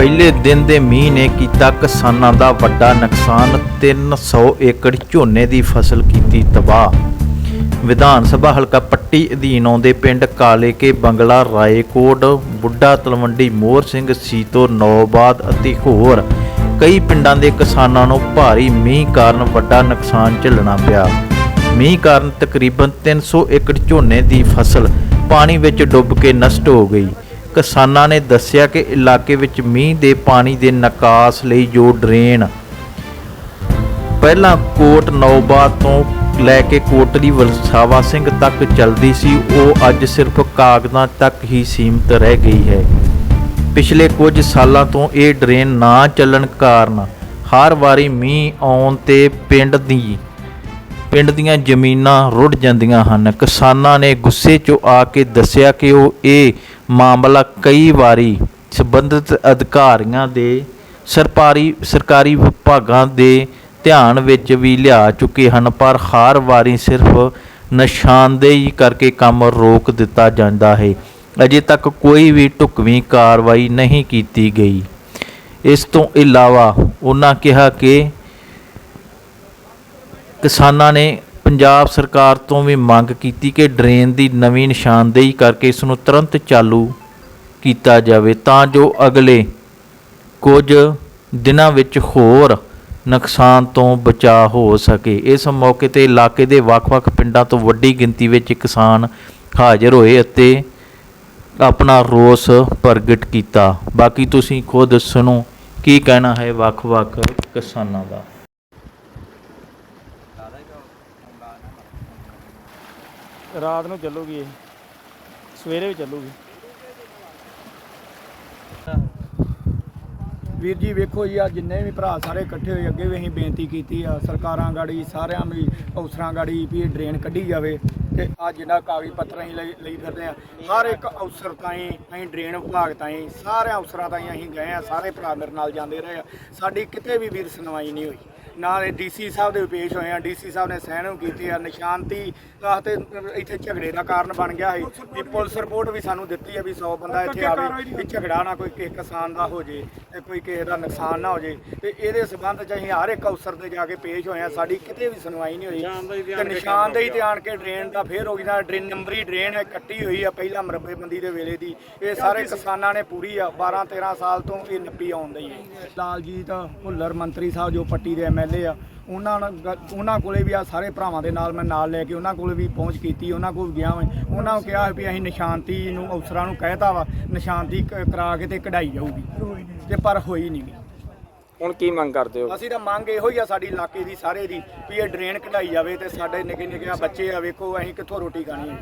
ਪਹਿਲੇ ਦਿਨ ਦੇ ਮੀਂਹ ਨੇ ਕੀਤਾ ਕਿਸਾਨਾਂ ਦਾ ਵੱਡਾ ਨੁਕਸਾਨ 300 ਏਕੜ ਝੋਨੇ ਦੀ ਫਸਲ ਕੀਤੀ ਤਬਾਹ। ਵਿਧਾਨ ਸਭਾ ਹਲਕਾ ਪੱਟੀ ਅਧੀਨ ਆਉਂਦੇ ਪਿੰਡ ਕਾਲੇ ਕੇ ਬੰਗਲਾ, ਰਾਏਕੋਟ, ਬੁੱਢਾ, ਤਲਵੰਡੀ, ਮੋਹਰ ਸਿੰਘ, ਸੀਤੋ, ਨੌਬਾਦ ਅਤੇ ਹੋਰ ਕਈ ਪਿੰਡਾਂ ਦੇ ਕਿਸਾਨਾਂ ਨੂੰ ਭਾਰੀ ਮੀਂਹ ਕਾਰਨ ਵੱਡਾ ਨੁਕਸਾਨ ਝੱਲਣਾ ਪਿਆ। ਮੀਂਹ ਕਾਰਨ ਤਕਰੀਬਨ 300 ਏਕੜ ਝੋਨੇ ਦੀ ਫਸਲ ਪਾਣੀ ਵਿੱਚ ਡੁੱਬ ਕੇ ਨਸ਼ਟ ਹੋ ਗਈ। ਕਿਸਾਨਾਂ ਨੇ ਦੱਸਿਆ ਕਿ ਇਲਾਕੇ ਵਿੱਚ ਮੀਂਹ ਦੇ ਪਾਣੀ ਦੇ ਨਿਕਾਸ ਲਈ ਜੋ ਡਰੇਨ ਪਹਿਲਾਂ ਕੋਟ ਨੌਬਾ ਤੋਂ ਲੈ ਕੇ ਕੋਟਲੀ ਵਲਸਾਵਾ ਸਿੰਘ ਤੱਕ ਚੱਲਦੀ ਸੀ, ਉਹ ਅੱਜ ਸਿਰਫ ਕਾਗਜ਼ਾਂ ਤੱਕ ਹੀ ਸੀਮਤ ਰਹਿ ਗਈ ਹੈ। ਪਿਛਲੇ ਕੁਝ ਸਾਲਾਂ ਤੋਂ ਇਹ ਡਰੇਨ ਨਾ ਚੱਲਣ ਕਾਰਨ ਹਰ ਵਾਰੀ ਮੀਂਹ ਆਉਣ ਤੇ ਪਿੰਡ ਦੀ, ਪਿੰਡ ਦੀਆਂ ਜ਼ਮੀਨਾਂ ਰੁੜ ਜਾਂਦੀਆਂ ਹਨ। ਕਿਸਾਨਾਂ ਨੇ ਗੁੱਸੇ 'ਚੋਂ ਆ ਕੇ ਦੱਸਿਆ ਕਿ ਉਹ ਇਹ ਮਾਮਲਾ ਕਈ ਵਾਰੀ ਸੰਬੰਧਿਤ ਅਧਿਕਾਰੀਆਂ ਦੇ ਸਰਕਾਰੀ ਸਰਕਾਰੀ ਵਿਭਾਗਾਂ ਦੇ ਧਿਆਨ ਵਿੱਚ ਵੀ ਲਿਆ ਚੁੱਕੇ ਹਨ, ਪਰ ਹਰ ਵਾਰੀ ਸਿਰਫ ਨਿਸ਼ਾਨਦੇਹੀ ਕਰਕੇ ਕੰਮ ਰੋਕ ਦਿੱਤਾ ਜਾਂਦਾ ਹੈ। ਅਜੇ ਤੱਕ ਕੋਈ ਵੀ ਢੁਕਵੀਂ ਕਾਰਵਾਈ ਨਹੀਂ ਕੀਤੀ ਗਈ। ਇਸ ਤੋਂ ਇਲਾਵਾ ਉਹਨਾਂ ਕਿਹਾ ਕਿ ਕਿਸਾਨਾਂ ਨੇ ਪੰਜਾਬ ਸਰਕਾਰ ਤੋਂ ਵੀ ਮੰਗ ਕੀਤੀ ਕਿ ਡਰੇਨ ਦੀ ਨਵੀਂ ਨਿਸ਼ਾਨਦੇਹੀ ਕਰਕੇ ਇਸ ਨੂੰ ਤੁਰੰਤ ਚਾਲੂ ਕੀਤਾ ਜਾਵੇ ਤਾਂ ਜੋ ਅਗਲੇ ਕੁਝ ਦਿਨਾਂ ਵਿੱਚ ਹੋਰ ਨੁਕਸਾਨ ਤੋਂ ਬਚਾਅ ਹੋ ਸਕੇ। ਇਸ ਮੌਕੇ ਤੇ ਇਲਾਕੇ ਦੇ ਵੱਖ-ਵੱਖ ਪਿੰਡਾਂ ਤੋਂ ਵੱਡੀ ਗਿਣਤੀ ਵਿੱਚ ਕਿਸਾਨ ਹਾਜ਼ਰ ਹੋਏ ਅਤੇ ਆਪਣਾ ਰੋਸ ਪ੍ਰਗਟ ਕੀਤਾ। ਬਾਕੀ ਤੁਸੀਂ ਖੁਦ ਸੁਣੋ ਕੀ ਕਹਿਣਾ ਹੈ ਵੱਖ-ਵੱਖ ਕਿਸਾਨਾਂ ਦਾ। ਰਾਤ ਨੂੰ ਚੱਲੂਗੀ ਇਹ। ਸਵੇਰੇ ਵੀ ਚੱਲੂਗੀ। ਵੀਰ ਜੀ, ਵੇਖੋ ਜੀ ਆ ਜਿੰਨੇ ਵੀ ਭਰਾ ਸਾਰੇ ਇਕੱਠੇ ਹੋਏ, ਅੱਗੇ ਵੀ ਅਸੀਂ ਬੇਨਤੀ ਕੀਤੀ ਆ, ਸਰਕਾਰਾਂ ਗਾੜੀ, ਸਾਰਿਆਂ ਵੀ, ਅਫਸਰਾਂ ਗਾੜੀ ਵੀ ਇਹ ਡਰੇਨ ਕੱਢੀ ਜਾਵੇ ਤੇ ਆ ਜਿੰਨਾ ਕਾਗਜ਼ ਪੱਤਰ ਅਸੀਂ ਲਈ ਲਈ ਫਿਰਦੇ ਆ, ਹਰ ਇੱਕ ਅਫਸਰ ਤਾਈਂ, ਅਸੀਂ ਡਰੇਨ ਵਿਭਾਗ ਤਾਈਂ, ਸਾਰਿਆਂ ਅਫਸਰਾਂ ਤਾਈਂ ਅਸੀਂ ਗਏ ਆ, ਸਾਰੇ ਭਰਾ ਮੇਰੇ ਨਾਲ ਜਾਂਦੇ ਰਹੇ ਆ। ਸਾਡੀ ਕਿਤੇ ਵੀ ਵੀਰ ਸੁਣਵਾਈ ਨਹੀਂ ਹੋਈ। ਨਾਲ ਇਹ ਡੀਸੀ ਸਾਹਿਬ ਦੇ ਵੀ ਪੇਸ਼ ਹੋਏ ਆ। ਡੀਸੀ ਸਾਹਿਬ ਨੇ ਸਹਿਣ ਕੀਤੇ ਆ। ਨਿਸ਼ਾਨਤੀ ਵਾਸਤੇ ਇੱਥੇ ਝਗੜੇ ਦਾ ਕਾਰਨ ਬਣ ਗਿਆ ਸੀ। ਵੀ ਪੁਲਿਸ ਰਿਪੋਰਟ ਵੀ ਸਾਨੂੰ ਦਿੱਤੀ ਆ ਵੀ 100 ਬੰਦਾ ਇੱਥੇ ਆਵੇ ਵੀ ਝਗੜਾ ਨਾ ਕੋਈ ਕਿਸੇ ਕਿਸਾਨ ਦਾ ਹੋ ਜੇ ਤੇ ਕੋਈ ਕਿਸੇ ਦਾ ਨੁਕਸਾਨ ਨਾ ਹੋ ਜੇ। ਤੇ ਇਹਦੇ ਸਬੰਧ ਚ ਅਸੀਂ ਹਰ ਇੱਕ ਅਫਸਰ ਤੇ ਜਾ ਕੇ ਪੇਸ਼ ਹੋਏ ਆ। ਸਾਡੀ ਕਿਤੇ ਵੀ ਸੁਣਵਾਈ ਨਹੀਂ ਹੋਈ। ਤੇ ਨਿਸ਼ਾਨਦੇਹੀ ਤੇ ਆਣ ਕੇ ਡਰੇਨ ਦਾ ਫੇਰ ਹੋ ਗਈ ਨਾ ਡਰੇਨ ਨੰਬਰੀ ਡਰੇਨ ਹੈ ਕੱਟੀ ਹੋਈ ਆ ਪਹਿਲਾਂ ਮਰੱਬੇਬੰਦੀ ਦੇ ਵੇਲੇ ਦੀ। ਇਹ ਸਾਰੇ ਕਿਸਾਨਾਂ ਨੇ ਪੂਰੀ ਆ। 12 13 ਸਾਲ ਤੋਂ ਇਹ ਨੱਪੀ ਆਉਂਦੀ ਹੈ। ਲਾਲਜੀਤ ਭੁੱਲਰ ਮੰਤਰੀ ਸਾਹਿਬ ਜੋ ਪੱਟੀ ਦੇ ਐਮਐਲਏ ਆ ਉਹਨਾਂ ਨਾਲ ਗ- ਉਹਨਾਂ ਕੋਲੇ ਵੀ ਆ ਸਾਰੇ ਭਰਾਵਾਂ ਦੇ ਨਾਲ ਮੈਂ ਨਾਲ ਲੈ ਕੇ ਉਹਨਾਂ ਕੋਲੇ ਵੀ ਪਹੁੰਚ ਕੀਤੀ ਉਹਨਾਂ ਕੋਲ ਗਿਆ ਮੈਂ ਉਹਨਾਂ ਨੂੰ ਕਿਹਾ ਵੀ ਅਸੀਂ ਨਿਸ਼ਾਨਤੀ ਨੂੰ ਅਫਸਰਾਂ ਨੂੰ ਕਹਿਤਾ ਵਾ ਨਿਸ਼ਾਨਤੀ ਕ- ਕਰਾ ਕੇ ਤੇ ਕਢਾਈ ਜਾਊਗੀ। ਤੇ ਪਰ ਹੋਈ ਨਹੀਂ ਗੀ। ਹੁਣ ਕੀ ਮੰਗ ਕਰਦੇ ਹੋ? ਅਸੀਂ ਤਾਂ ਮੰਗ ਇਹੋ ਹੀ ਆ ਸਾਡੀ ਇਲਾਕੇ ਦੀ ਸਾਰੇ ਦੀ ਵੀ ਇਹ ਡਰੇਨ ਕਢਾਈ ਜਾਵੇ ਤੇ ਸਾਡੇ ਨਿੱਕੇ ਨਿੱਕੇ ਬੱਚੇ ਆ ਵੇਖੋ ਅਸੀਂ ਕਿੱਥੋਂ ਰੋਟੀ ਖਾਣੀ ਹੈ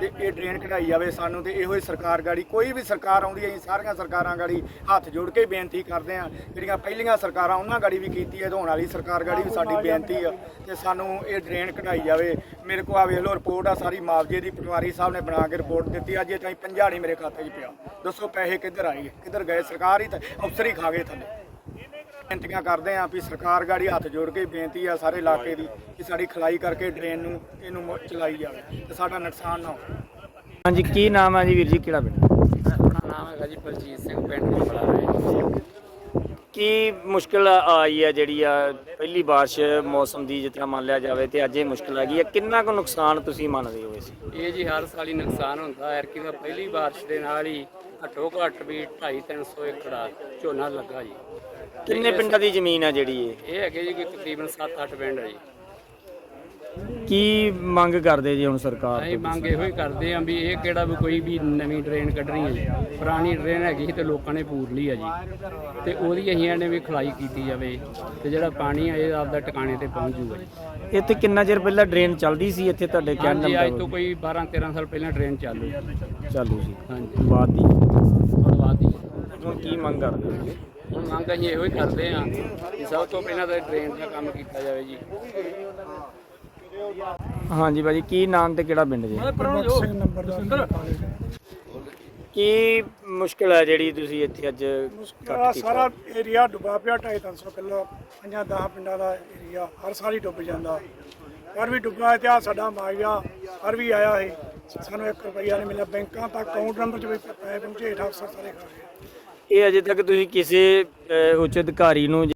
ਤੇ ਇਹ ਡਰੇਨ ਕਢਾਈ ਜਾਵੇ ਸਾਨੂੰ ਤੇ ਇਹੋ ਹੀ ਸਰਕਾਰ ਗਾੜੀ ਕੋਈ ਵੀ ਸਰਕਾਰ ਆਉਂਦੀ ਹੈ ਅਸੀਂ ਸਾਰੀਆਂ ਸਰਕਾਰਾਂ ਗਾੜੀ ਹੱਥ ਜੋੜ ਕੇ ਬੇਨਤੀ ਕਰਦੇ ਆ ਜਿਹੜੀਆਂ ਪਹਿਲੀਆਂ ਸਰਕਾਰਾਂ ਉਹਨਾਂ ਗਾੜੀ ਵੀ ਕੀਤੀ ਹੈ ਤੇ ਹੁਣ ਵਾਲੀ ਸਰਕਾਰ ਗਾੜੀ ਵੀ ਸਾਡੀ ਬੇਨਤੀ ਆ ਤੇ ਸਾਨੂੰ ਇਹ ਡਰੇਨ ਕਢਾਈ ਜਾਵੇ। ਮੇਰੇ ਕੋਲ ਆ ਵੇਖ ਲਓ ਰਿਪੋਰਟ ਆ ਸਾਰੀ ਮੁਆਵਜ਼ੇ ਦੀ ਪਟਵਾਰੀ ਸਾਹਿਬ ਨੇ ਬਣਾ ਕੇ ਰਿਪੋਰਟ ਦਿੱਤੀ। ਅੱਜ ਇਹ ਤਾਈਂ ਪੰਜਾਹ ਨਹੀਂ ਮੇਰੇ ਖਾਤੇ 'ਚ ਪਿਆ। ਦੱਸੋ ਪੈਸੇ ਕਿੱਧਰ ਆਏ ਕਿੱਧਰ ਗਏ? ਸਰਕਾਰ ਹੀ ਤਾਂ ਅਫਸਰ ਹੀ ਖਾ ਗਏ ਥੱਲੇ। ਬੇਨਤੀਆਂ ਕਰਦੇ ਆਂ ਵੀ ਸਰਕਾਰ ਗਾੜੀ ਹੱਥ ਜੋੜ ਕੇ ਬੇਨਤੀ ਆ ਸਾਰੇ ਇਲਾਕੇ ਦੀ ਕਿ ਸਾਡੀ ਖਲਾਈ ਕਰਕੇ ਡਰੇਨ ਨੂੰ ਇਹਨੂੰ ਚਲਾਈ ਜਾਵੇ ਤੇ ਸਾਡਾ ਨੁਕਸਾਨ ਨਾ ਹੋਵੇ। ਹਾਂਜੀ ਕੀ ਨਾਮ ਹੈ ਜੀ ਵੀਰ ਜੀ? ਕਿਹੜਾ ਪਿੰਡ? ਆਪਣਾ ਨਾਮ ਹੈਗਾ ਜੀ ਬਲਜੀਤ ਸਿੰਘ ਪਿੰਡ ਨਿਕਲਾ ਹੈ ਕੀ ਮੁਸ਼ਕਲ ਆਈ ਹੈ ਜਿਹੜੀ ਆ ਪਹਿਲੀ ਬਾਰਿਸ਼ ਮੌਸਮ ਦੀ ਜਿਸ ਤਰ੍ਹਾਂ ਮੰਨ ਲਿਆ ਜਾਵੇ ਤੇ ਅੱਜ ਇਹ ਮੁਸ਼ਕਲ ਆ ਗਈ ਹੈ ਕਿੰਨਾ ਕੁ ਨੁਕਸਾਨ ਤੁਸੀਂ ਮੰਨਦੇ ਹੋ ਇਸ? ਇਹ ਜੀ ਹਰ ਸਾਲ ਹੀ ਨੁਕਸਾਨ ਹੁੰਦਾ ਹੈ ਕਿ ਪਹਿਲੀ ਬਾਰਿਸ਼ ਦੇ ਨਾਲ ਹੀ ਘੱਟੋ ਘੱਟ ਵੀ 2.5 300 ਏਕੜ ਝੋਨਾ ਲੱਗਾ ਜੀ। ਕਿੰਨੇ ਪਿੰਡਾਂ ਦੀ ਜ਼ਮੀਨ ਆ ਜਿਹੜੀ ਇਹ? ਇਹ ਹੈਗੇ ਜੀ ਕਿ ਤਕਰੀਬਨ 7-8 ਪਿੰਡ ਹੈ ਜੀ। ਕੀ ਮੰਗ ਕਰਦੇ ਜੀ ਹੁਣ ਸਰਕਾਰ ਅਸੀਂ ਤੋਂ ਮੰਗ ਇਹੋ ਹੀ ਕਰਦੇ ਆਂ ਵੀ ਇਹ ਕਿਹੜਾ ਵੀ ਕੋਈ ਵੀ ਨਵੀਂ ਡਰੇਨ ਕੱਢਣੀ ਹੈ ਜੀ। ਪੁਰਾਣੀ ਡਰੇਨ ਹੈਗੀ ਸੀ ਤੇ ਲੋਕਾਂ ਨੇ ਪੂਰ ਲਈ ਹੈ ਜੀ। ਤੇ ਉਹਦੀ ਅਸੀਂ ਇਹਨੇ ਵੀ ਖਲਾਈ ਕੀਤੀ ਜਾਵੇ ਤੇ ਜਿਹੜਾ ਪਾਣੀ ਹੈ ਇਹ ਆਪਦਾ ਟਿਕਾਣੇ ਤੇ ਪਹੁੰਚ ਜੂਗਾ ਜੀ। ਇੱਥੇ ਕਿੰਨਾ ਚਿਰ ਪਹਿਲਾਂ ਡਰੇਨ ਚੱਲਦੀ ਸੀ? ਇੱਥੇ ਤੁਹਾਡੇ ਕਹਿਣ ਹਾਂਜੀ ਦਾ ਅੱਜ ਤੋਂ ਕੋਈ 12-13 ਸਾਲ ਪਹਿਲਾਂ ਡਰੇਨ ਚਾਲੂ। ਸੀ ਚਾਲੂ ਸੀ ਹਾਂਜੀ। ਬਾਅਦ ਦੀ ਹੁਣ ਬਾਅਦ ਹੀ ਹੁਣ ਕੀ ਮੰਗ ਕਰਦੇ ਹੋ? ਹੁਣ ਮੰਗ ਅਸੀਂ ਇਹੋ ਹੀ ਕਰਦੇ ਆਂ ਕਿ ਸਭ ਤੋਂ ਪਹਿਲਾਂ ਤਾਂ ਡਰੇਨ ਦਾ ਕੰਮ ਕੀਤਾ ਜਾਵੇ ਜੀ। ਹਾਂਜੀ ਭਾਜੀ ਕੀ ਨਾਮ ਤੇ ਕਿਹੜਾ ਪਿੰਡ ਜੀ? ਕੀ ਮੁਸ਼ਕਲ ਹੈ ਜਿਹੜੀ ਤੁਸੀਂ ਇੱਥੇ ਅੱਜ ਸਾਰਾ ਏਰੀਆ ਡੁੱਬਾ ਪਿਆ 250 ਕਿਲੋ ਪੰਜਾਂ 10 ਪਿੰਡਾਂ ਦਾ ਏਰੀਆ ਹਰ ਸਾਲ ਹੀ ਡੁੱਬ ਜਾਂਦਾ। ਪਰ ਵੀ ਡੁੱਬਾ ਤੇ ਆ ਸਾਡਾ ਮਾਜਾ ਹਰ ਵੀ ਆਇਆ ਹੈ। ਸਾਨੂੰ 1 ਰੁਪਈਆ ਨਹੀਂ ਮਿਲਿਆ ਬੈਂਕਾਂ ਤੱਕ ਅਕਾਊਂਟ ਨੰਬਰ ਚ ਵੀ ਪੈਸੇ ਪਹੁੰਚੇ ਅਫਸਰ ਸਾਰੇ ਖਾ ਗਏ ਇਹ ਅਜੇ ਤੱਕ ਤੁਸੀਂ ਕਿਸੇ ਅਹ ਉੱਚ ਅਧਿਕਾਰੀ ਨੂੰ